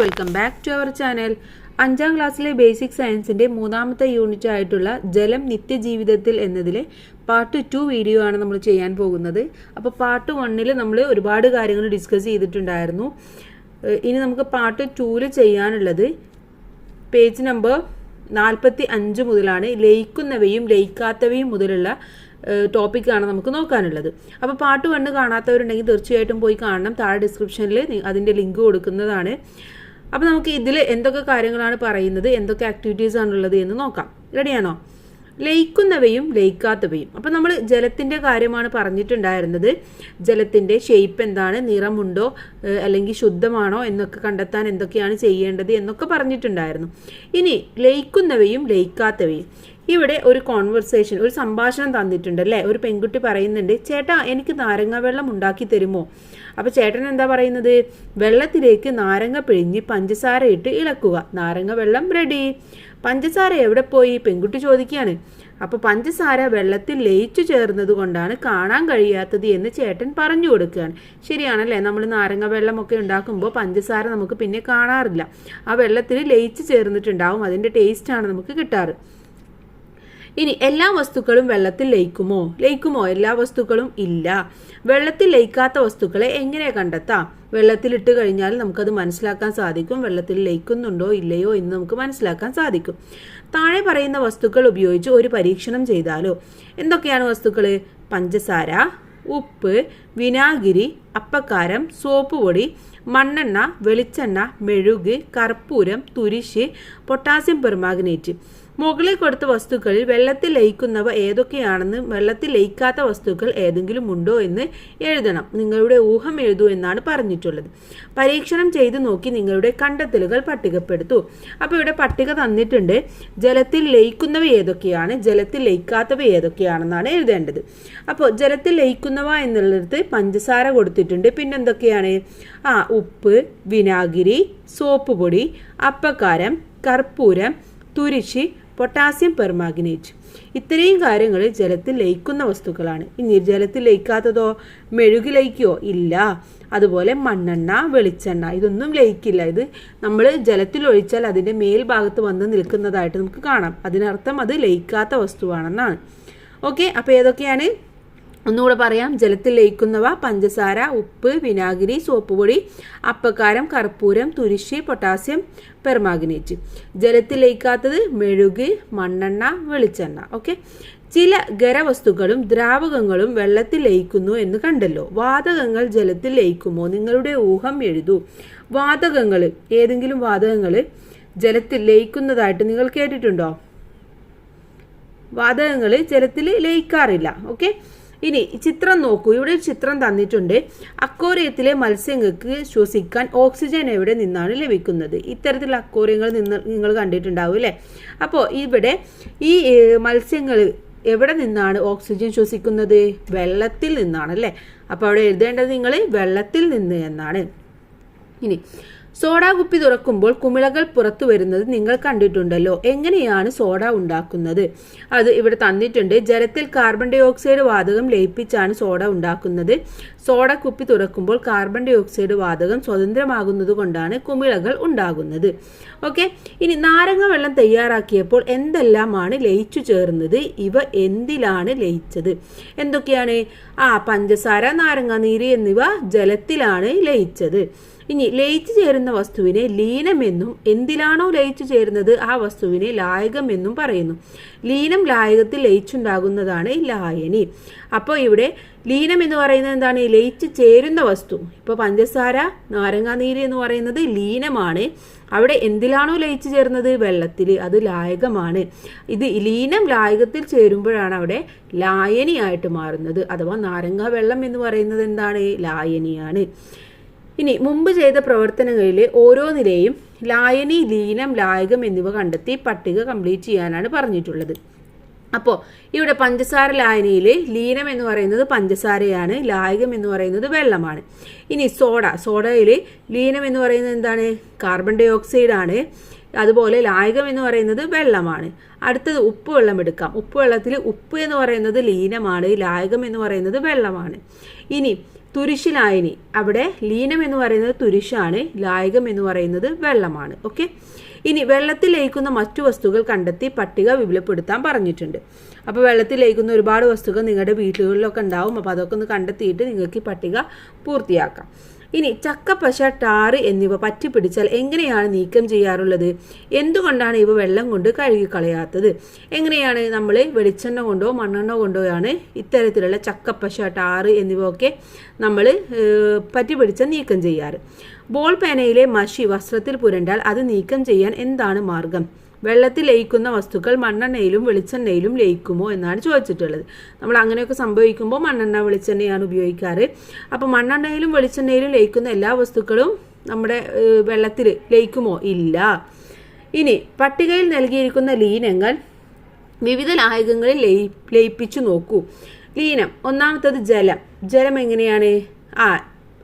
Welcome back to our channel അഞ്ചാം ക്ലാസ്സിലെ basic സയൻസിന്റെ മൂന്നാമത്തെ യൂണിറ്റ് ആയിട്ടുള്ള ജലം നിത്യജീവിതത്തിൽ എന്നതിലെ പാർട്ട് ടു വീഡിയോ ആണ് നമ്മൾ ചെയ്യാൻ പോകുന്നത്. അപ്പോൾ പാർട്ട് വണ്ണിൽ നമ്മൾ ഒരുപാട് കാര്യങ്ങൾ ഡിസ്കസ് ചെയ്തിട്ടുണ്ടായിരുന്നു. ഇനി നമുക്ക് പാർട്ട് ടൂവിൽ ചെയ്യാനുള്ളത് പേജ് നമ്പർ നാൽപ്പത്തി അഞ്ച് മുതലാണ്. ലയിക്കുന്നവയും ലയിക്കാത്തവയും മുതലുള്ള ടോപ്പിക്കാണ് നമുക്ക് നോക്കാനുള്ളത്. അപ്പോൾ പാട്ട് വണ്ണ് കാണാത്തവരുണ്ടെങ്കിൽ തീർച്ചയായിട്ടും പോയി കാണണം. താഴെ ഡിസ്ക്രിപ്ഷനിൽ അതിന്റെ ലിങ്ക് കൊടുക്കുന്നതാണ്. അപ്പോൾ നമുക്ക് ഇതിൽ എന്തൊക്കെ കാര്യങ്ങളാണ് പറയുന്നത് എന്തൊക്കെ ആക്ടിവിറ്റീസ് ആണുള്ളത് എന്ന് നോക്കാം. റെഡിയാണോ ലയിക്കുന്നവയും ലയിക്കാത്തവയും. അപ്പം നമ്മൾ ജലത്തിന്റെ കാര്യമാണ് പറഞ്ഞിട്ടുണ്ടായിരുന്നത്. ജലത്തിന്റെ ഷേപ്പ് എന്താണ് നിറമുണ്ടോ അല്ലെങ്കിൽ ശുദ്ധമാണോ എന്നൊക്കെ കണ്ടെത്താൻ എന്തൊക്കെയാണ് ചെയ്യേണ്ടത് എന്നൊക്കെ പറഞ്ഞിട്ടുണ്ടായിരുന്നു. ഇനി ലയിക്കുന്നവയും ലയിക്കാത്തവയും. ഇവിടെ ഒരു കോൺവെർസേഷൻ ഒരു സംഭാഷണം തന്നിട്ടുണ്ട് അല്ലേ? ഒരു പെൺകുട്ടി പറയുന്നുണ്ട് ചേട്ടാ എനിക്ക് നാരങ്ങ വെള്ളം ഉണ്ടാക്കി തരുമോ? അപ്പോൾ ചേട്ടൻ എന്താ പറയുന്നത്? വെള്ളത്തിലേക്ക് നാരങ്ങ പിഴിഞ്ഞ് പഞ്ചസാര ഇട്ട് ഇളക്കുക. നാരങ്ങ വെള്ളം റെഡി പഞ്ചസാര എവിടെ പോയി? പെൺകുട്ടി ചോദിക്കുകയാണ്. അപ്പോൾ പഞ്ചസാര വെള്ളത്തിൽ ലയിച്ചു ചേർന്നത് കൊണ്ടാണ് കാണാൻ കഴിയാത്തത് എന്ന് ചേട്ടൻ പറഞ്ഞു കൊടുക്കുകയാണ്. ശരിയാണല്ലേ? നമ്മൾ നാരങ്ങ വെള്ളമൊക്കെ ഉണ്ടാക്കുമ്പോൾ പഞ്ചസാര നമുക്ക് പിന്നെ കാണാറില്ല. ആ വെള്ളത്തിൽ ലയിച്ചു ചേർന്നിട്ടുണ്ടാവും. അതിന്റെ ടേസ്റ്റാണ് നമുക്ക് കിട്ടാറ്. ഇനി എല്ലാ വസ്തുക്കളും വെള്ളത്തിൽ ലയിക്കുമോ? ലയിക്കുമോ? എല്ലാ വസ്തുക്കളും ഇല്ല. വെള്ളത്തിൽ ലയിക്കാത്ത വസ്തുക്കളെ എങ്ങനെ കണ്ടെത്താം? വെള്ളത്തിലിട്ട് കഴിഞ്ഞാൽ നമുക്കത് മനസ്സിലാക്കാൻ സാധിക്കും. വെള്ളത്തിൽ ലയിക്കുന്നുണ്ടോ ഇല്ലയോ എന്ന് നമുക്ക് മനസ്സിലാക്കാൻ സാധിക്കും. താഴെ പറയുന്ന വസ്തുക്കൾ ഉപയോഗിച്ച് ഒരു പരീക്ഷണം ചെയ്താലോ? എന്തൊക്കെയാണ് വസ്തുക്കൾ പഞ്ചസാര ഉപ്പ് വിനാഗിരി അപ്പക്കാരം സോപ്പ് പൊടി മണ്ണെണ്ണ വെളിച്ചെണ്ണ മെഴുക് കർപ്പൂരം തുരിശ് പൊട്ടാസ്യം പെർമാഗ്നേറ്റ്. മുകളിൽ കൊടുത്ത വസ്തുക്കളിൽ വെള്ളത്തിൽ ലയിക്കുന്നവ ഏതൊക്കെയാണെന്ന് വെള്ളത്തിൽ ലയിക്കാത്ത വസ്തുക്കൾ ഏതെങ്കിലും ഉണ്ടോ എന്ന് എഴുതണം. നിങ്ങളുടെ ഊഹം എഴുതൂ എന്നാണ് പറഞ്ഞിട്ടുള്ളത്. പരീക്ഷണം ചെയ്തു നോക്കി നിങ്ങളുടെ കണ്ടെത്തലുകൾ പട്ടികപ്പെടുത്തു. അപ്പോൾ ഇവിടെ പട്ടിക തന്നിട്ടുണ്ട്. ജലത്തിൽ ലയിക്കുന്നവ ഏതൊക്കെയാണ്? ജലത്തിൽ ലയിക്കാത്തവ ഏതൊക്കെയാണെന്നാണ് എഴുതേണ്ടത്. അപ്പോൾ ജലത്തിൽ ലയിക്കുന്നവ എന്നുള്ളിടത്ത് പഞ്ചസാര കൊടുത്തിട്ടുണ്ട്. പിന്നെന്തൊക്കെയാണ്? ആ ഉപ്പ് വിനാഗിരി സോപ്പ് പൊടി അപ്പക്കാരം കർപ്പൂരം തുരിശി പൊട്ടാസ്യം പെർമാഗ്നേറ്റ്. ഇത്രയും കാര്യങ്ങൾ ജലത്തിൽ ലയിക്കുന്ന വസ്തുക്കളാണ്. ഇനി ജലത്തിൽ ലയിക്കാത്തതോ മെഴുകി ലയിക്കുകയോ ഇല്ല. അതുപോലെ മണ്ണെണ്ണ വെളിച്ചെണ്ണ ഇതൊന്നും ലയിക്കില്ല. ഇത് നമ്മൾ ജലത്തിൽ ഒഴിച്ചാൽ അതിന്റെ മേൽഭാഗത്ത് വന്ന് നിൽക്കുന്നതായിട്ട് നമുക്ക് കാണാം. അതിനർത്ഥം അത് ലയിക്കാത്ത വസ്തുവാണെന്നാണ്. ഓക്കെ അപ്പോൾ ഏതൊക്കെയാണ്? ഒന്നുകൂടെ പറയാം. ജലത്തിൽ ലയിക്കുന്നവ പഞ്ചസാര ഉപ്പ് വിനാഗിരി സോപ്പുപൊടി അപ്പക്കാരം കർപ്പൂരം തുരിശി പൊട്ടാസ്യം പെർമാഗ്നേറ്റ്. ജലത്തിൽ ലയിക്കാത്തത് മെഴുക് മണ്ണെണ്ണ വെളിച്ചെണ്ണ. ഓക്കെ? ചില ഖരവസ്തുക്കളും ദ്രാവകങ്ങളും വെള്ളത്തിൽ ലയിക്കുന്നു എന്ന് കണ്ടല്ലോ. വാതകങ്ങൾ ജലത്തിൽ ലയിക്കുമോ? നിങ്ങളുടെ ഊഹം എഴുതൂ. വാതകങ്ങൾ ഏതെങ്കിലും വാതകങ്ങൾ ജലത്തിൽ ലയിക്കുന്നതായിട്ട് നിങ്ങൾ കേട്ടിട്ടുണ്ടോ? വാതകങ്ങൾ ജലത്തിൽ ലയിക്കാറില്ല. ഓക്കെ? ഇനി ചിത്രം നോക്കൂ. ഇവിടെ ഒരു ചിത്രം തന്നിട്ടുണ്ട്. അക്കോറിയത്തിലെ മത്സ്യങ്ങൾക്ക് ശ്വസിക്കാൻ ഓക്സിജൻ എവിടെ നിന്നാണ് ലഭിക്കുന്നത്? ഇത്തരത്തിലുള്ള അക്കോറിയങ്ങൾ നിന്ന് നിങ്ങൾ കണ്ടിട്ടുണ്ടാവും അല്ലേ അപ്പോൾ ഇവിടെ ഈ മത്സ്യങ്ങൾ എവിടെ നിന്നാണ് ഓക്സിജൻ ശ്വസിക്കുന്നത്? വെള്ളത്തിൽ നിന്നാണ് അല്ലേ അപ്പോൾ അവിടെ എഴുതേണ്ടത് നിങ്ങൾ വെള്ളത്തിൽ നിന്ന് എന്നാണ്. ഇനി സോഡ കുപ്പി തുറക്കുമ്പോൾ കുമിളകൾ പുറത്തു വരുന്നത് നിങ്ങൾ കണ്ടിട്ടുണ്ടല്ലോ. എങ്ങനെയാണ് സോഡ ഉണ്ടാക്കുന്നത്? അത് ഇവിടെ തന്നിട്ടുണ്ട്. ജലത്തിൽ കാർബൺ ഡൈ ഓക്സൈഡ് വാതകം ലയിപ്പിച്ചാണ് സോഡ ഉണ്ടാക്കുന്നത്. സോഡ കുപ്പി തുറക്കുമ്പോൾ കാർബൺ ഡൈ ഓക്സൈഡ് വാതകം സ്വതന്ത്രമാകുന്നത് കൊണ്ടാണ് കുമിളകൾ ഉണ്ടാകുന്നത്. ഓക്കെ? ഇനി നാരങ്ങ വെള്ളം തയ്യാറാക്കിയപ്പോൾ എന്തെല്ലാമാണ് ലയിച്ചു ചേർന്നത്? ഇവ എന്തിലാണ് ലയിച്ചത്? എന്തൊക്കെയാണ്? ആ പഞ്ചസാര നാരങ്ങ നീര് എന്നിവ ജലത്തിലാണ് ലയിച്ചത്. ഇനി ലയിച്ചു ചേരുന്ന വസ്തുവിനെ ലീനമെന്നും എന്തിലാണോ ലയിച്ചു ചേരുന്നത് ആ വസ്തുവിനെ ലായകം എന്നും പറയുന്നു. ലീനം ലായകത്തിൽ ലയിച്ചുണ്ടാകുന്നതാണ് ലായനി. അപ്പോൾ ഇവിടെ ലീനം എന്ന് പറയുന്നത് എന്താണ്? ലയിച്ചു ചേരുന്ന വസ്തു. ഇപ്പോൾ പഞ്ചസാര നാരങ്ങാനീര് എന്ന് പറയുന്നത് ലീനമാണ്. അവിടെ എന്തിലാണോ ലയിച്ചു ചേർന്നത് വെള്ളത്തിൽ. അത് ലായകമാണ്. ഇത് ലീനം ലായകത്തിൽ ചേരുമ്പോഴാണ് അവിടെ ലായനിയായിട്ട് മാറുന്നത്. അഥവാ നാരങ്ങ വെള്ളം എന്ന് പറയുന്നത് എന്താണ്? ലായനിയാണ്. ഇനി മുമ്പ് ചെയ്ത പ്രവർത്തനങ്ങളിലെ നിലയും ലായനി ലീനം ലായകം എന്നിവ കണ്ടെത്തി പട്ടിക കംപ്ലീറ്റ് ചെയ്യാനാണ് പറഞ്ഞിട്ടുള്ളത്. അപ്പോൾ ഇവിടെ പഞ്ചസാര ലായനിയിൽ ലീനം എന്ന് പറയുന്നത് പഞ്ചസാരയാണ് ലായകം എന്ന് പറയുന്നത് വെള്ളമാണ്. ഇനി സോഡ സോഡയിൽ ലീനം എന്ന് പറയുന്നത് എന്താണ്? കാർബൺ ഡൈ ഓക്സൈഡ് ആണ്. അതുപോലെ ലായകം എന്ന് പറയുന്നത് വെള്ളമാണ്. അടുത്തത് ഉപ്പ് വെള്ളം എടുക്കാം. ഉപ്പ് വെള്ളത്തിൽ ഉപ്പ് എന്ന് പറയുന്നത് ലീനമാണ്. ലായകം എന്ന് പറയുന്നത് വെള്ളമാണ്. ഇനി തുരിശിലായനി. അവിടെ ലീനം എന്ന് പറയുന്നത് തുരിശാണ്. ലായകം എന്ന് പറയുന്നത് വെള്ളമാണ്. ഓക്കെ? ഇനി വെള്ളത്തിൽ ലയിക്കുന്ന മറ്റു വസ്തുക്കൾ കണ്ടെത്തി പട്ടിക വിപുലപ്പെടുത്താൻ പറഞ്ഞിട്ടുണ്ട്. അപ്പോൾ വെള്ളത്തിൽ ലയിക്കുന്ന ഒരുപാട് വസ്തുക്കൾ നിങ്ങളുടെ വീടുകളിലൊക്കെ ഉണ്ടാവും. അപ്പോൾ അതൊക്കെ ഒന്ന് കണ്ടെത്തിയിട്ട് നിങ്ങൾക്ക് ഈ പട്ടിക പൂർത്തിയാക്കാം. ഇനി ചക്കപ്പശ ടാറ് എന്നിവ പറ്റി പിടിച്ചാൽ എങ്ങനെയാണ് നീക്കം ചെയ്യാറുള്ളത്? എന്തുകൊണ്ടാണ് ഇവ വെള്ളം കൊണ്ട് കഴുകിക്കളയാത്തത്? എങ്ങനെയാണ് നമ്മൾ വെളിച്ചെണ്ണ കൊണ്ടോ മണ്ണെണ്ണ കൊണ്ടോ ആണ് ഇത്തരത്തിലുള്ള ചക്കപ്പശ ടാറ് എന്നിവ ഒക്കെ നമ്മൾ പറ്റി പിടിച്ചാൽ നീക്കം ചെയ്യാറ്. ബോൾ പേനയിലെ മഷി വസ്ത്രത്തിൽ പുരണ്ടാൽ അത് നീക്കം ചെയ്യാൻ എന്താണ് മാർഗം? വെള്ളത്തിൽ ലയിക്കുന്ന വസ്തുക്കൾ മണ്ണെണ്ണയിലും വെളിച്ചെണ്ണയിലും ലയിക്കുമോ എന്നാണ് ചോദിച്ചിട്ടുള്ളത്. നമ്മൾ അങ്ങനെയൊക്കെ സംഭവിക്കുമ്പോൾ മണ്ണെണ്ണ വെളിച്ചെണ്ണയാണ് ഉപയോഗിക്കാറ്. അപ്പോൾ മണ്ണെണ്ണയിലും വെളിച്ചെണ്ണയിലും ലയിക്കുന്ന എല്ലാ വസ്തുക്കളും നമ്മുടെ വെള്ളത്തിൽ ലയിക്കുമോ? ഇല്ല. ഇനി പട്ടികയിൽ നൽകിയിരിക്കുന്ന ലീനങ്ങൾ വിവിധ ലായകങ്ങളിൽ ലയി ലയിപ്പിച്ചു നോക്കൂ. ലീനം ഒന്നാമത്തത് ജലം. ജലം എങ്ങനെയാണ്? ആ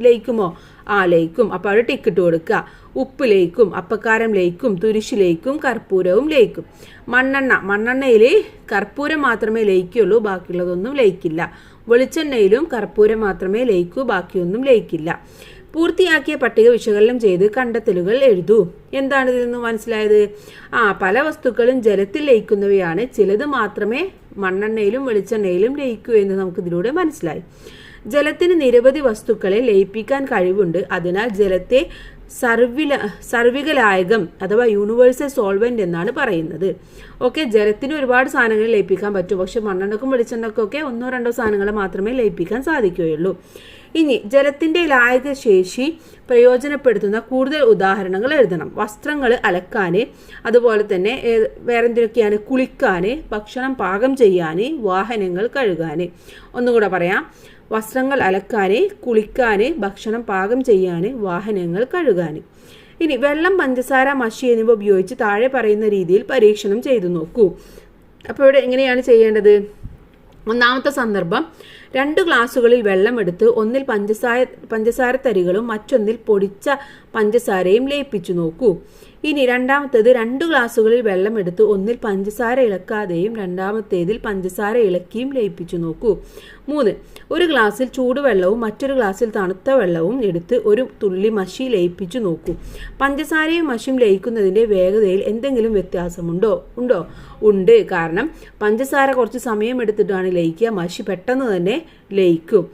ലയിക്കുമോ? ആ ലയിക്കും അപ്പോൾ അവിടെ ടിക്കറ്റ് കൊടുക്കുക. ഉപ്പ് ലയിക്കും അപ്പക്കാരം ലയിക്കും തുരിശ് ലയിക്കും കർപ്പൂരവും ലയിക്കും. മണ്ണെണ്ണ മണ്ണെണ്ണയിൽ കർപ്പൂരം മാത്രമേ ലയിക്കുള്ളൂ ബാക്കിയുള്ളതൊന്നും ലയിക്കില്ല. വെളിച്ചെണ്ണയിലും കർപ്പൂരം മാത്രമേ ലയിക്കൂ ബാക്കിയൊന്നും ലയിക്കില്ല. പൂർത്തിയാക്കിയ പട്ടിക വിശകലനം ചെയ്ത് കണ്ടെത്തലുകൾ എഴുതൂ. എന്താണ് ഇതിൽ നിന്ന് മനസ്സിലായത്? ആ പല വസ്തുക്കളും ജലത്തിൽ ലയിക്കുന്നവയാണ്. ചിലത് മാത്രമേ മണ്ണെണ്ണയിലും വെളിച്ചെണ്ണയിലും ലയിക്കൂ എന്ന് നമുക്കിതിലൂടെ മനസ്സിലായി. ജലത്തിന് നിരവധി വസ്തുക്കളെ ലയിപ്പിക്കാൻ കഴിവുണ്ട്. അതിനാൽ ജലത്തെ സർവില സർവികലായകം അഥവാ യൂണിവേഴ്സൽ സോൾവെന്റ് എന്നാണ് പറയുന്നത്. ഓക്കെ ജലത്തിന് ഒരുപാട് സാധനങ്ങൾ ലയിപ്പിക്കാൻ പറ്റും. പക്ഷെ മണ്ണെണ്ണക്കും വെളിച്ചെണ്ണക്കും ഒക്കെ ഒന്നോ രണ്ടോ സാധനങ്ങൾ മാത്രമേ ലയിപ്പിക്കാൻ സാധിക്കുകയുള്ളൂ. ഇനി ജലത്തിന്റെ ലായക ശേഷി പ്രയോജനപ്പെടുത്തുന്ന കൂടുതൽ ഉദാഹരണങ്ങൾ എഴുതണം. വസ്ത്രങ്ങൾ അലക്കാൻ അതുപോലെ തന്നെ വേറെ എന്തിനൊക്കെയാണ് കുളിക്കാൻ ഭക്ഷണം പാകം ചെയ്യാൻ വാഹനങ്ങൾ കഴുകാൻ ഒന്നുകൂടെ പറയാം. വസ്ത്രങ്ങൾ അലക്കാൻ കുളിക്കാൻ ഭക്ഷണം പാകം ചെയ്യാൻ വാഹനങ്ങൾ കഴുകാൻ ഇനി വെള്ളം പഞ്ചസാര മഷി എന്നിവ ഉപയോഗിച്ച് താഴെ പറയുന്ന രീതിയിൽ പരീക്ഷണം ചെയ്തു നോക്കൂ. അപ്പോൾ ഇവിടെ എങ്ങനെയാണ് ചെയ്യേണ്ടത്? ഒന്നാമത്തെ സന്ദർഭം രണ്ട് ഗ്ലാസ്സുകളിൽ വെള്ളമെടുത്ത് ഒന്നിൽ പഞ്ചസാര പഞ്ചസാര തരികളും മറ്റൊന്നിൽ പൊടിച്ച പഞ്ചസാരയും ലയിപ്പിച്ചു നോക്കൂ. ഇനി രണ്ടാമത്തേത് രണ്ട് ഗ്ലാസ്സുകളിൽ വെള്ളമെടുത്ത് ഒന്നിൽ പഞ്ചസാര ഇളക്കാതെയും രണ്ടാമത്തേതിൽ പഞ്ചസാര ഇളക്കിയും ലയിപ്പിച്ചു നോക്കൂ. മൂന്ന് ഒരു ഗ്ലാസ്സിൽ ചൂടുവെള്ളവും മറ്റൊരു ഗ്ലാസ്സിൽ തണുത്ത വെള്ളവും എടുത്ത് ഒരു തുള്ളി മഷി ലയിപ്പിച്ചു നോക്കൂ. പഞ്ചസാരയും മഷിയും ലയിക്കുന്നതിന്റെ വേഗതയിൽ എന്തെങ്കിലും വ്യത്യാസമുണ്ടോ? ഉണ്ടോ? ഉണ്ട്. കാരണം പഞ്ചസാര കുറച്ച് സമയം എടുത്തിട്ടാണ് ലയിക്കുക. മഷി പെട്ടെന്ന് തന്നെ ലയിക്കും.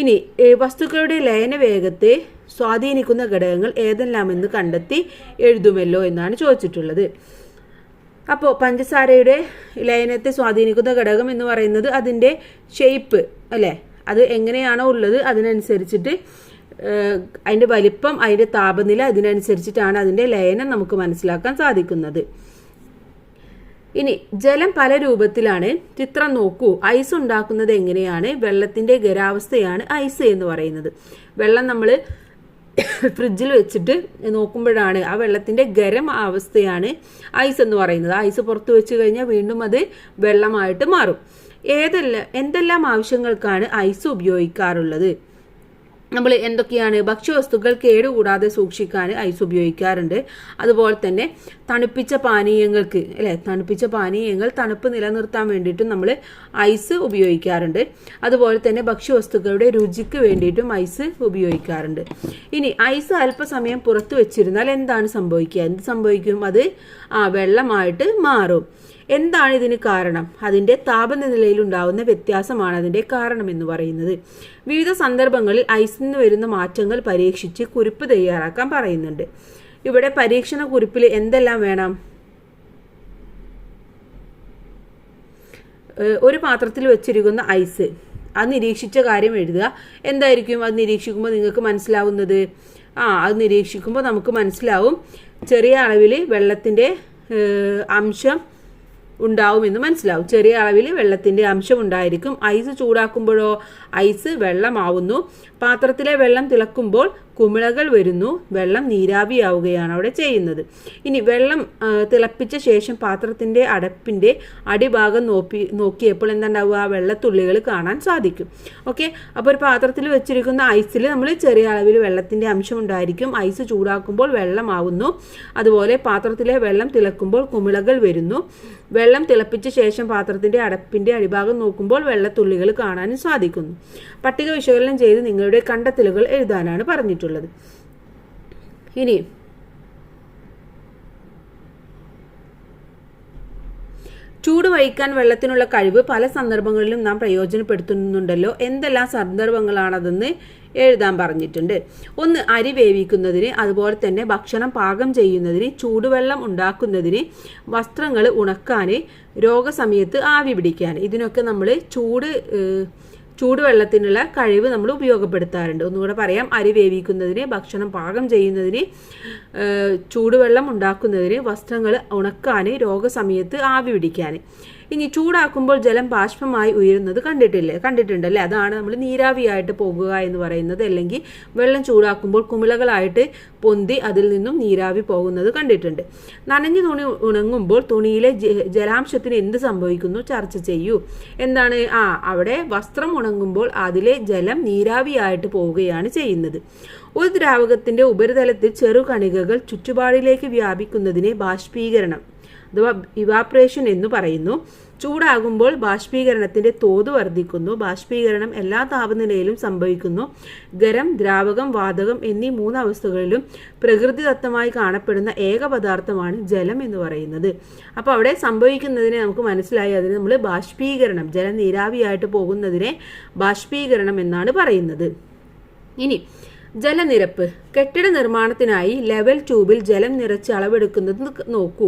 ഇനി വസ്തുക്കളുടെ ലയന വേഗത്തെ സ്വാധീനിക്കുന്ന ഘടകങ്ങൾ ഏതെല്ലാമെന്ന് കണ്ടെത്തി എഴുതുമല്ലോ എന്നാണ് ചോദിച്ചിട്ടുള്ളത്. അപ്പോൾ പഞ്ചസാരയുടെ ലയനത്തെ സ്വാധീനിക്കുന്ന ഘടകം എന്ന് പറയുന്നത് അതിന്റെ ഷേപ്പ് അല്ലേ? അത് എങ്ങനെയാണോ ഉള്ളത് അതിനനുസരിച്ചിട്ട് അതിന്റെ വലിപ്പം അതിന്റെ താപനില അതിനനുസരിച്ചിട്ടാണ് അതിന്റെ ലയനം നമുക്ക് മനസ്സിലാക്കാൻ സാധിക്കുന്നത്. ഇനി ജലം പല രൂപത്തിലാണ്. ചിത്രം നോക്കൂ. ഐസ് ഉണ്ടാക്കുന്നത് എങ്ങനെയാണ്? വെള്ളത്തിന്റെ ഗരാവസ്ഥയാണ് ഐസ് എന്ന് പറയുന്നത്. വെള്ളം നമ്മൾ ഫ്രിഡ്ജിൽ വെച്ചിട്ട് നോക്കുമ്പോഴാണ് ആ വെള്ളത്തിന്റെ ഗരം അവസ്ഥയാണ് ഐസ് എന്ന് പറയുന്നത്. ഐസ് പുറത്ത് വെച്ച് കഴിഞ്ഞാൽ വീണ്ടും അത് വെള്ളമായിട്ട് മാറും. ഏതെല്ലാം എന്തെല്ലാം ആവശ്യങ്ങൾക്കാണ് ഐസ് ഉപയോഗിക്കാറുള്ളത്? നമ്മൾ എന്തൊക്കെയാണ് ഭക്ഷ്യവസ്തുക്കൾ കേടുകൂടാതെ സൂക്ഷിക്കാൻ ഐസ് ഉപയോഗിക്കാറുണ്ട്. അതുപോലെ തന്നെ തണുപ്പിച്ച പാനീയങ്ങൾക്ക് അല്ലെ? തണുപ്പിച്ച പാനീയങ്ങൾ തണുപ്പ് നിലനിർത്താൻ വേണ്ടിയിട്ടും നമ്മൾ ഐസ് ഉപയോഗിക്കാറുണ്ട്. അതുപോലെ തന്നെ ഭക്ഷ്യവസ്തുക്കളുടെ രുചിക്ക് വേണ്ടിയിട്ടും ഐസ് ഉപയോഗിക്കാറുണ്ട്. ഇനി ഐസ് അല്പസമയം പുറത്ത് വെച്ചിരുന്നാൽ എന്താണ് സംഭവിക്കുക? എന്ത് സംഭവിക്കും? അത് ആ വെള്ളമായിട്ട് മാറും. എന്താണ് ഇതിന് കാരണം? അതിന്റെ താപനിലയിൽ ഉണ്ടാകുന്ന വ്യത്യാസമാണ് അതിന്റെ കാരണം എന്ന് പറയുന്നത്. വിവിധ സന്ദർഭങ്ങളിൽ ഐസിൽ നിന്ന് വരുന്ന മാറ്റങ്ങൾ പരീക്ഷിച്ച് കുറിപ്പ് തയ്യാറാക്കാൻ പറയുന്നുണ്ട്. ഇവിടെ പരീക്ഷണ കുറിപ്പിൽ എന്തെല്ലാം വേണം? ഒരു പാത്രത്തിൽ വെച്ചിരിക്കുന്ന ഐസ്. അത് നിരീക്ഷിച്ച കാര്യം എഴുതുക. എന്തായിരിക്കും അത് നിരീക്ഷിക്കുമ്പോൾ നിങ്ങൾക്ക് മനസ്സിലാവുന്നത്? ആ അത് നിരീക്ഷിക്കുമ്പോൾ നമുക്ക് മനസ്സിലാവും. ചെറിയ അളവിൽ വെള്ളത്തിന്റെ അംശം ഉണ്ടാവുമെന്ന് മനസ്സിലാവും. ചെറിയ അളവിൽ വെള്ളത്തിന്റെ അംശം ഉണ്ടായിരിക്കും. ഐസ് ചൂടാക്കുമ്പോഴോ ഐസ് വെള്ളമാവുന്നു. പാത്രത്തിലെ വെള്ളം തിളക്കുമ്പോൾ കുമിളകൾ വരുന്നു വെള്ളം നീരാവിയാവുകയാണ് അവിടെ ചെയ്യുന്നത്. ഇനി വെള്ളം തിളപ്പിച്ച ശേഷം പാത്രത്തിന്റെ അടപ്പിന്റെ അടിഭാഗം നോക്കി നോക്കിയപ്പോൾ എന്താണ്ടാവുക? ആ വെള്ളത്തുള്ളികൾ കാണാൻ സാധിക്കും. ഓക്കെ അപ്പോൾ ഒരു പാത്രത്തിൽ വെച്ചിരിക്കുന്ന ഐസിൽ നമ്മൾ ചെറിയ അളവിൽ വെള്ളത്തിന്റെ അംശം ഉണ്ടായിരിക്കും. ഐസ് ചൂടാക്കുമ്പോൾ വെള്ളമാവുന്നു. അതുപോലെ പാത്രത്തിലെ വെള്ളം തിളക്കുമ്പോൾ കുമിളകൾ വരുന്നു. വെള്ളം തിളപ്പിച്ച ശേഷം പാത്രത്തിന്റെ അടപ്പിന്റെ അടിഭാഗം നോക്കുമ്പോൾ വെള്ളത്തുള്ളികൾ കാണാനും സാധിക്കുന്നു. പട്ടിക വിശകലനം ചെയ്ത് നിങ്ങളുടെ കണ്ടെത്തലുകൾ എഴുതാനാണ് പറഞ്ഞിട്ടുള്ളത്. ഇനി ചൂട് വഹിക്കാൻ വെള്ളത്തിനുള്ള കഴിവ് പല സന്ദർഭങ്ങളിലും നാം പ്രയോജനപ്പെടുത്തുന്നുണ്ടല്ലോ. എന്തെല്ലാം സന്ദർഭങ്ങളാണതെന്ന് എഴുതാൻ പറഞ്ഞിട്ടുണ്ട്. ഒന്ന് അരി വേവിക്കുന്നതിന് അതുപോലെ തന്നെ ഭക്ഷണം പാകം ചെയ്യുന്നതിന് ചൂടുവെള്ളം ഉണ്ടാക്കുന്നതിന് വസ്ത്രങ്ങൾ ഉണക്കാൻ രോഗസമയത്ത് ആവി പിടിക്കാൻ. ഇതിനൊക്കെ നമ്മൾ ചൂട് ചൂടുവെള്ളത്തിനുള്ള കഴിവ് നമ്മൾ ഉപയോഗപ്പെടുത്താറുണ്ട്. ഒന്നുകൂടെ പറയാം. അരി വേവിക്കുന്നതിന് ഭക്ഷണം പാകം ചെയ്യുന്നതിന് ചൂടുവെള്ളം ഉണ്ടാക്കുന്നതിന് വസ്ത്രങ്ങൾ ഉണക്കാൻ രോഗസമയത്ത് ആവി പിടിക്കാൻ ഇനി ചൂടാക്കുമ്പോൾ ജലം ബാഷ്പമായി ഉയരുന്നത് കണ്ടിട്ടില്ലേ? കണ്ടിട്ടുണ്ടല്ലേ? അതാണ് നമ്മൾ നീരാവിയായിട്ട് പോകുക എന്ന് പറയുന്നത്. അല്ലെങ്കിൽ വെള്ളം ചൂടാക്കുമ്പോൾ കുമിളകളായിട്ട് പൊന്തി അതിൽ നിന്നും നീരാവി പോകുന്നത് കണ്ടിട്ടുണ്ട്. നനഞ്ഞു തുണി ഉണങ്ങുമ്പോൾ തുണിയിലെ ജലാംശത്തിന് എന്ത് സംഭവിക്കുന്നു? ചർച്ച ചെയ്യൂ. എന്താണ്? ആ അവിടെ വസ്ത്രം ഉണങ്ങുമ്പോൾ അതിലെ ജലം നീരാവിയായിട്ട് പോവുകയാണ് ചെയ്യുന്നത്. ഒരു ദ്രാവകത്തിന്റെ ഉപരിതലത്തിൽ ചെറുകണികകൾ ചുറ്റുപാടിലേക്ക് വ്യാപിക്കുന്നതിനെ ബാഷ്പീകരണം. അഥവാ ഇവാപ്രേഷൻ എന്ന് പറയുന്നു. ചൂടാകുമ്പോൾ ബാഷ്പീകരണത്തിന്റെ തോത് വർദ്ധിക്കുന്നു. ബാഷ്പീകരണം എല്ലാ താപനിലയിലും സംഭവിക്കുന്നു. ഗരം ദ്രാവകം വാതകം എന്നീ മൂന്ന് അവസ്ഥകളിലും പ്രകൃതിദത്തമായി കാണപ്പെടുന്ന ഏക പദാർത്ഥമാണ് ജലം എന്ന് പറയുന്നത്. അപ്പോൾ അവിടെ സംഭവിക്കുന്നതിനെ നമുക്ക് മനസ്സിലായി. അതിന് നമ്മൾ ബാഷ്പീകരണം ജലം നീരാവിയായിട്ട് പോകുന്നതിനെ ബാഷ്പീകരണം എന്നാണ് പറയുന്നത്. ഇനി ജലനിരപ്പ്. കെട്ടിട നിർമ്മാണത്തിനായി ലെവൽ ട്യൂബിൽ ജലം നിറച്ച് അളവെടുക്കുന്നത് നോക്കൂ.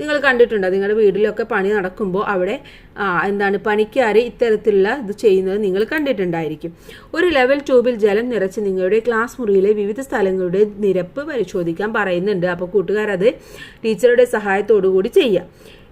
നിങ്ങൾ കണ്ടിട്ടുണ്ടോ? നിങ്ങളുടെ വീട്ടിലൊക്കെ പണി നടക്കുമ്പോൾ അവിടെ എന്താണ് പണിക്കാർ ഇത്തരത്തിലുള്ള ഇത് ചെയ്യുന്നത് നിങ്ങൾ കണ്ടിട്ടുണ്ടായിരിക്കും. ഒരു ലെവൽ ട്യൂബിൽ ജലം നിറച്ച് നിങ്ങളുടെ ക്ലാസ് മുറിയിലെ വിവിധ സ്ഥലങ്ങളുടെ നിരപ്പ് പരിശോധിക്കാൻ പറയുന്നുണ്ട്. അപ്പോൾ കൂട്ടുകാരത് ടീച്ചറുടെ സഹായത്തോടു കൂടി ചെയ്യാം.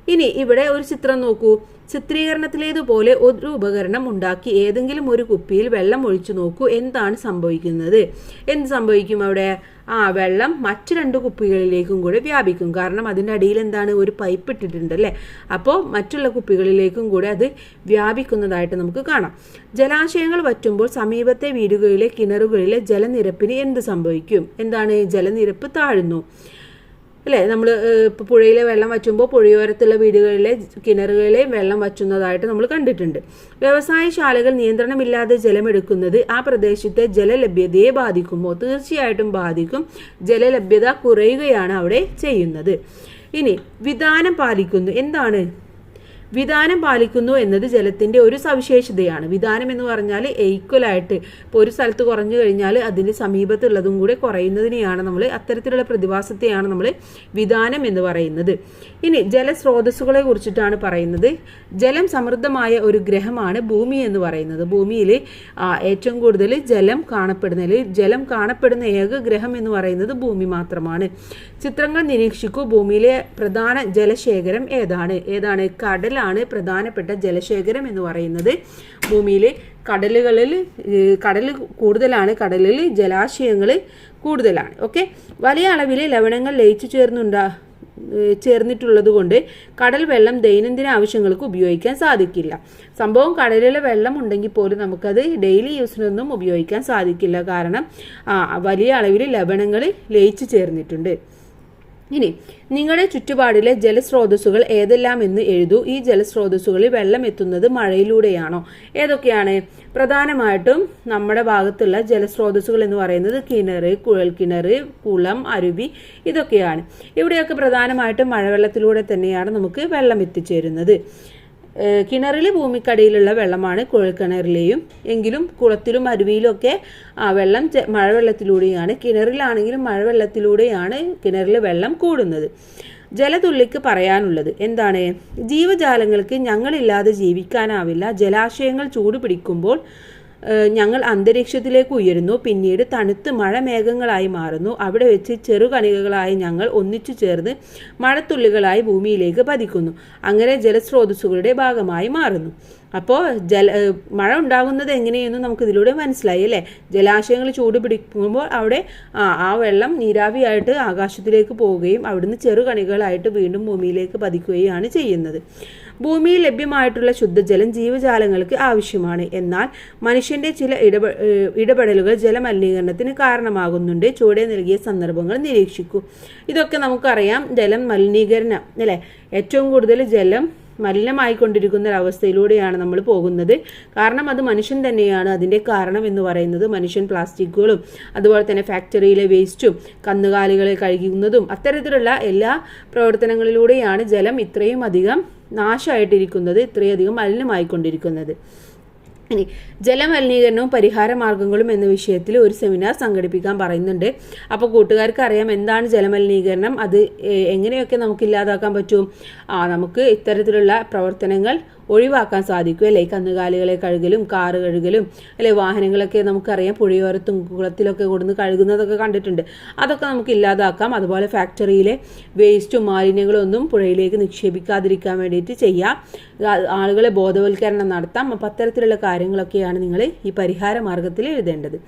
ഇനി ഇവിടെ ഒരു ചിത്രം നോക്കൂ. ചിത്രീകരണത്തിലേതുപോലെ ഒരു ഉപകരണം ഉണ്ടാക്കി ഏതെങ്കിലും ഒരു കുപ്പിയിൽ വെള്ളം ഒഴിച്ചു നോക്കൂ. എന്താണ് സംഭവിക്കുന്നത്? എന്ത് സംഭവിക്കും അവിടെ? ആ വെള്ളം മറ്റു രണ്ട് കുപ്പികളിലേക്കും കൂടെ വ്യാപിക്കും. കാരണം അതിന്റെ അടിയിൽ എന്താണ്? ഒരു പൈപ്പ് ഇട്ടിട്ടുണ്ട് അല്ലേ? അപ്പോൾ മറ്റുള്ള കുപ്പികളിലേക്കും കൂടെ അത് വ്യാപിക്കുന്നതായിട്ട് നമുക്ക് കാണാം. ജലാശയങ്ങൾ വറ്റുമ്പോൾ സമീപത്തെ വീടുകളിലെ കിണറുകളിലെ ജലനിരപ്പിന് എന്ത് സംഭവിക്കും? എന്താണ്? ജലനിരപ്പ് താഴുന്നു. അല്ലേ? നമ്മൾ ഇപ്പോൾ പുഴയിലെ വെള്ളം വറ്റുമ്പോൾ പുഴയോരത്തുള്ള വീടുകളിലെ കിണറുകളിലെ വെള്ളം വറ്റുന്നതായിട്ട് നമ്മൾ കണ്ടിട്ടുണ്ട്. വ്യവസായശാലകൾ നിയന്ത്രണമില്ലാതെ ജലമെടുക്കുന്നത് ആ പ്രദേശത്തെ ജലലഭ്യതയെ ബാധിക്കുമോ? തീർച്ചയായിട്ടും ബാധിക്കും. ജലലഭ്യത കുറയുകയാണ് അവിടെ ചെയ്യുന്നത്. ഇനി വിധാനം പാലിക്കുന്നു. എന്താണ് വിധാനം പാലിക്കുന്നു എന്നത് ജലത്തിന്റെ ഒരു സവിശേഷതയാണ്. വിധാനം എന്ന് പറഞ്ഞാൽ ഈക്വലായിട്ട് ഇപ്പോൾ ഒരു സ്ഥലത്ത് കുറഞ്ഞു കഴിഞ്ഞാൽ അതിന് സമീപത്തുള്ളതും കൂടെ കുറയുന്നതിനെയാണ് നമ്മൾ അത്തരത്തിലുള്ള പ്രതിഭാസത്തെയാണ് നമ്മൾ വിധാനം എന്ന് പറയുന്നത്. ഇനി ജലസ്രോതസ്സുകളെ കുറിച്ചിട്ടാണ് പറയുന്നത്. ജലം സമൃദ്ധമായ ഒരു ഗ്രഹമാണ് ഭൂമി എന്ന് പറയുന്നത്. ഭൂമിയിൽ ഏറ്റവും കൂടുതൽ ജലം കാണപ്പെടുന്ന ജലം കാണപ്പെടുന്ന ഏക ഗ്രഹം എന്ന് പറയുന്നത് ഭൂമി മാത്രമാണ്. ചിത്രങ്ങൾ നിരീക്ഷിക്കൂ. ഭൂമിയിലെ പ്രധാന ജലശേഖരം ഏതാണ്? ഏതാണ്? കടലാണ് പ്രധാനപ്പെട്ട ജലശേഖരം എന്ന് പറയുന്നത്. ഭൂമിയിൽ കടലുകളിൽ കടൽ കൂടുതലാണ് കടലിൽ ജലാശയങ്ങൾ കൂടുതലാണ്. ഓക്കെ? വലിയ അളവിൽ ലവണങ്ങൾ ലയിച്ചു ചേർന്നുണ്ടാ ഏഹ് ചേർന്നിട്ടുള്ളത് കൊണ്ട് കടൽ വെള്ളം ദൈനംദിന ആവശ്യങ്ങൾക്ക് ഉപയോഗിക്കാൻ സാധിക്കില്ല. സംഭവം കടലിലെ വെള്ളം ഉണ്ടെങ്കിൽ പോലും നമുക്കത് ഡെയിലി യൂസിനൊന്നും ഉപയോഗിക്കാൻ സാധിക്കില്ല. കാരണം വലിയ അളവിൽ ലവണങ്ങൾ ലയിച്ചു ചേർന്നിട്ടുണ്ട്. ഇനി നിങ്ങളുടെ ചുറ്റുപാടിലെ ജലസ്രോതസ്സുകൾ ഏതെല്ലാം എന്ന് എഴുതൂ. ഈ ജലസ്രോതസ്സുകളിൽ വെള്ളം എത്തുന്നത് മഴയിലൂടെയാണോ? ഏതൊക്കെയാണ്? പ്രധാനമായിട്ടും നമ്മുടെ ഭാഗത്തുള്ള ജലസ്രോതസ്സുകൾ എന്ന് പറയുന്നത് കിണർ കുഴൽ കിണർ കുളം അരുവി ഇതൊക്കെയാണ്. ഇവിടെയൊക്കെ പ്രധാനമായിട്ടും മഴവെള്ളത്തിലൂടെ തന്നെയാണ് നമുക്ക് വെള്ളം എത്തിച്ചേരുന്നത്. കിണറിൽ ഭൂമിക്കടിയിലുള്ള വെള്ളമാണ് കുഴൽക്കിണറിലെയും എങ്കിലും കുളത്തിലും അരുവിയിലും ഒക്കെ ആ വെള്ളം മഴവെള്ളത്തിലൂടെയാണ് കിണറിലാണെങ്കിലും മഴവെള്ളത്തിലൂടെയാണ് കിണറിൽ വെള്ളം കൂടുന്നത്. ജലതുള്ളിക്ക് പറയാനുള്ളത് എന്താണ്? ജീവജാലങ്ങൾക്ക് ഞങ്ങളില്ലാതെ ജീവിക്കാനാവില്ല. ജലാശയങ്ങൾ ചൂട് പിടിക്കുമ്പോൾ ഞങ്ങൾ അന്തരീക്ഷത്തിലേക്ക് ഉയരുന്നു. പിന്നീട് തണുത്ത് മഴ മേഘങ്ങളായി മാറുന്നു. അവിടെ വെച്ച് ചെറുകണികകളായി ഞങ്ങൾ ഒന്നിച്ചു ചേർന്ന് മഴത്തുള്ളികളായി ഭൂമിയിലേക്ക് പതിക്കുന്നു. അങ്ങനെ ജലസ്രോതസ്സുകളുടെ ഭാഗമായി മാറുന്നു. അപ്പോൾ ജല മഴ ഉണ്ടാകുന്നത് എങ്ങനെയെന്ന് നമുക്ക് ഇതിലൂടെ മനസ്സിലായി അല്ലേ? ജലാശയങ്ങൾ ചൂട് പിടിക്കുമ്പോൾ അവിടെ ആ വെള്ളം നീരാവിയായിട്ട് ആകാശത്തിലേക്ക് പോവുകയും അവിടുന്ന് ചെറുകണികളായിട്ട് വീണ്ടും ഭൂമിയിലേക്ക് പതിക്കുകയാണ് ചെയ്യുന്നത്. ഭൂമിയിൽ ലഭ്യമായിട്ടുള്ള ശുദ്ധജലം ജീവജാലങ്ങൾക്ക് ആവശ്യമാണ്. എന്നാൽ മനുഷ്യന്റെ ചില ഇടപെ ഇടപെടലുകൾ ജലമലിനീകരണത്തിന് കാരണമാകുന്നുണ്ട്. ചുവടെ നൽകിയ സന്ദർഭങ്ങൾ നിരീക്ഷിക്കൂ. ഇതൊക്കെ നമുക്കറിയാം. ജലം മലിനീകരണം അല്ലേ? ഏറ്റവും കൂടുതൽ ജലം മലിനമായിക്കൊണ്ടിരിക്കുന്ന ഒരവസ്ഥയിലൂടെയാണ് നമ്മൾ പോകുന്നത്. കാരണം അത് മനുഷ്യൻ തന്നെയാണ്. അതിന്റെ കാരണം എന്ന് പറയുന്നത് മനുഷ്യൻ പ്ലാസ്റ്റിക്കുകളും അതുപോലെ തന്നെ ഫാക്ടറിയിലെ വേസ്റ്റും കന്നുകാലികളെ കഴുകുന്നതും അത്തരത്തിലുള്ള എല്ലാ പ്രവർത്തനങ്ങളിലൂടെയാണ് ജലം ഇത്രയും അധികം നാശമായിട്ടിരിക്കുന്നത് ഇത്രയധികം മലിനമായിക്കൊണ്ടിരിക്കുന്നത്. ഇനി ജലമലിനീകരണവും പരിഹാര മാർഗങ്ങളും എന്ന വിഷയത്തിൽ ഒരു സെമിനാർ സംഘടിപ്പിക്കാൻ പറയുന്നുണ്ട്. അപ്പോൾ കൂട്ടുകാർക്ക് അറിയാം എന്താണ് ജലമലിനീകരണം? അത് എങ്ങനെയൊക്കെ നമുക്ക് ഇല്ലാതാക്കാൻ പറ്റും നമുക്ക് ഇത്തരത്തിലുള്ള പ്രവർത്തനങ്ങൾ ഒഴിവാക്കാൻ സാധിക്കും അല്ലേ? കന്നുകാലികളെ കഴുകലും കാറ് കഴുകലും അല്ലെ? വാഹനങ്ങളൊക്കെ നമുക്കറിയാം പുഴയോരത്തും കുളത്തിലൊക്കെ കൊടുന്ന് കഴുകുന്നതൊക്കെ കണ്ടിട്ടുണ്ട്. അതൊക്കെ നമുക്ക് ഇല്ലാതാക്കാം. അതുപോലെ ഫാക്ടറിയിലെ വേസ്റ്റും മാലിന്യങ്ങളും ഒന്നും പുഴയിലേക്ക് നിക്ഷേപിക്കാതിരിക്കാൻ വേണ്ടിയിട്ട് ചെയ്യാം. ആളുകളെ ബോധവൽക്കരണം നടത്താം. അപ്പം അത്തരത്തിലുള്ള കാര്യങ്ങളൊക്കെയാണ് നിങ്ങൾ ഈ പരിഹാര മാർഗത്തിൽ എഴുതേണ്ടത്.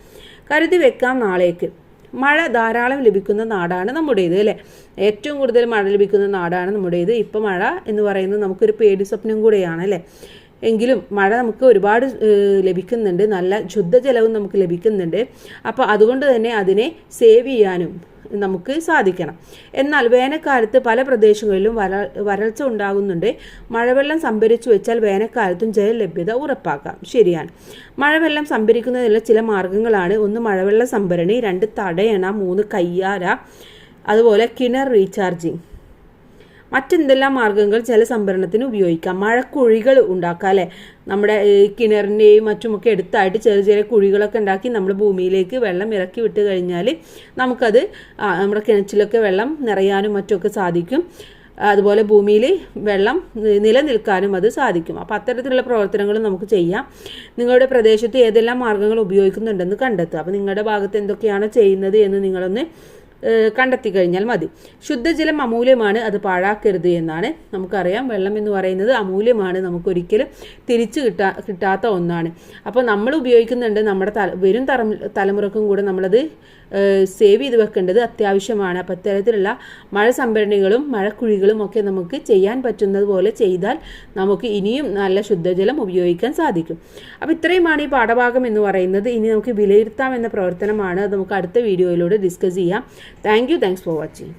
കരുതി വെക്കാം നാളേക്ക്. മഴ ധാരാളം ലഭിക്കുന്ന നാടാണ് നമ്മുടേത് അല്ലേ? ഏറ്റവും കൂടുതൽ മഴ ലഭിക്കുന്ന നാടാണ് നമ്മുടേത്. ഇപ്പം മഴ എന്ന് പറയുന്നത് നമുക്കൊരു പേടി സ്വപ്നം കൂടെയാണ് അല്ലേ? എങ്കിലും മഴ നമുക്ക് ഒരുപാട് ലഭിക്കുന്നുണ്ട്. നല്ല ശുദ്ധജലവും നമുക്ക് ലഭിക്കുന്നുണ്ട്. അപ്പോൾ അതുകൊണ്ട് തന്നെ അതിനെ സേവ് ചെയ്യാനും നമുക്ക് സാധിക്കണം. എന്നാൽ വേനൽക്കാലത്ത് പല പ്രദേശങ്ങളിലും വര വരൾച്ച ഉണ്ടാകുന്നുണ്ട്. മഴവെള്ളം സംഭരിച്ചു വെച്ചാൽ വേനൽക്കാലത്തും ജലലഭ്യത ഉറപ്പാക്കാം. ശരിയാണ്. മഴവെള്ളം സംഭരിക്കുന്നതിനുള്ള ചില മാർഗങ്ങളാണ്. ഒന്ന് മഴവെള്ള സംഭരണി രണ്ട് തടയണ മൂന്ന് കയ്യാര അതുപോലെ കിണർ റീചാർജിങ്. മറ്റെന്തെല്ലാം മാർഗങ്ങൾ ജലസംഭരണത്തിന് ഉപയോഗിക്കാം? മഴക്കുഴികൾ ഉണ്ടാക്കാം അല്ലേ? നമ്മുടെ കിണറിന്റെയും മറ്റുമൊക്കെ എടുത്തായിട്ട് ചെറിയ ചെറിയ കുഴികളൊക്കെ ഉണ്ടാക്കി നമ്മൾ ഭൂമിയിലേക്ക് വെള്ളം ഇറക്കി വിട്ട് കഴിഞ്ഞാൽ നമുക്കത് നമ്മുടെ കിണറ്റിലൊക്കെ വെള്ളം നിറയാനും മറ്റുമൊക്കെ സാധിക്കും. അതുപോലെ ഭൂമിയിൽ വെള്ളം നിലനിൽക്കാനും അത് സാധിക്കും. അപ്പോൾ അത്തരത്തിലുള്ള പ്രവർത്തനങ്ങൾ നമുക്ക് ചെയ്യാം. നിങ്ങളുടെ പ്രദേശത്ത് ഏതെല്ലാം മാർഗങ്ങൾ ഉപയോഗിക്കുന്നുണ്ടെന്ന് കണ്ടെത്തുക. അപ്പോൾ നിങ്ങളുടെ ഭാഗത്ത് എന്തൊക്കെയാണ് ചെയ്യുന്നത് എന്ന് നിങ്ങളൊന്ന് കണ്ടെത്തി കഴിഞ്ഞാൽ മതി. ശുദ്ധജലം അമൂല്യമാണ് അത് പാഴാക്കരുത് എന്നാണ് നമുക്കറിയാം. വെള്ളം എന്ന് പറയുന്നത് അമൂല്യമാണ് നമുക്കൊരിക്കലും തിരിച്ചു കിട്ടാ കിട്ടാത്ത ഒന്നാണ്. അപ്പോൾ നമ്മൾ ഉപയോഗിക്കുന്നുണ്ട് നമ്മുടെ തല വരും തലമുറക്കും കൂടെ നമ്മളത് സേവ് ചെയ്ത് വെക്കേണ്ടത് അത്യാവശ്യമാണ്. അപ്പോൾ ഇത്തരത്തിലുള്ള മഴ സംഭരണികളും മഴക്കുഴികളും ഒക്കെ നമുക്ക് ചെയ്യാൻ പറ്റുന്നത് പോലെ ചെയ്താൽ നമുക്ക് ഇനിയും നല്ല ശുദ്ധജലം ഉപയോഗിക്കാൻ സാധിക്കും. അപ്പോൾ ഇത്രയുമാണ് ഈ പാഠഭാഗം എന്ന് പറയുന്നത്. ഇനി നമുക്ക് വിലയിരുത്താം എന്ന പ്രവർത്തനമാണ്. അത് നമുക്ക് അടുത്ത വീഡിയോയിലൂടെ ഡിസ്കസ് ചെയ്യാം. Thank you thanks for watching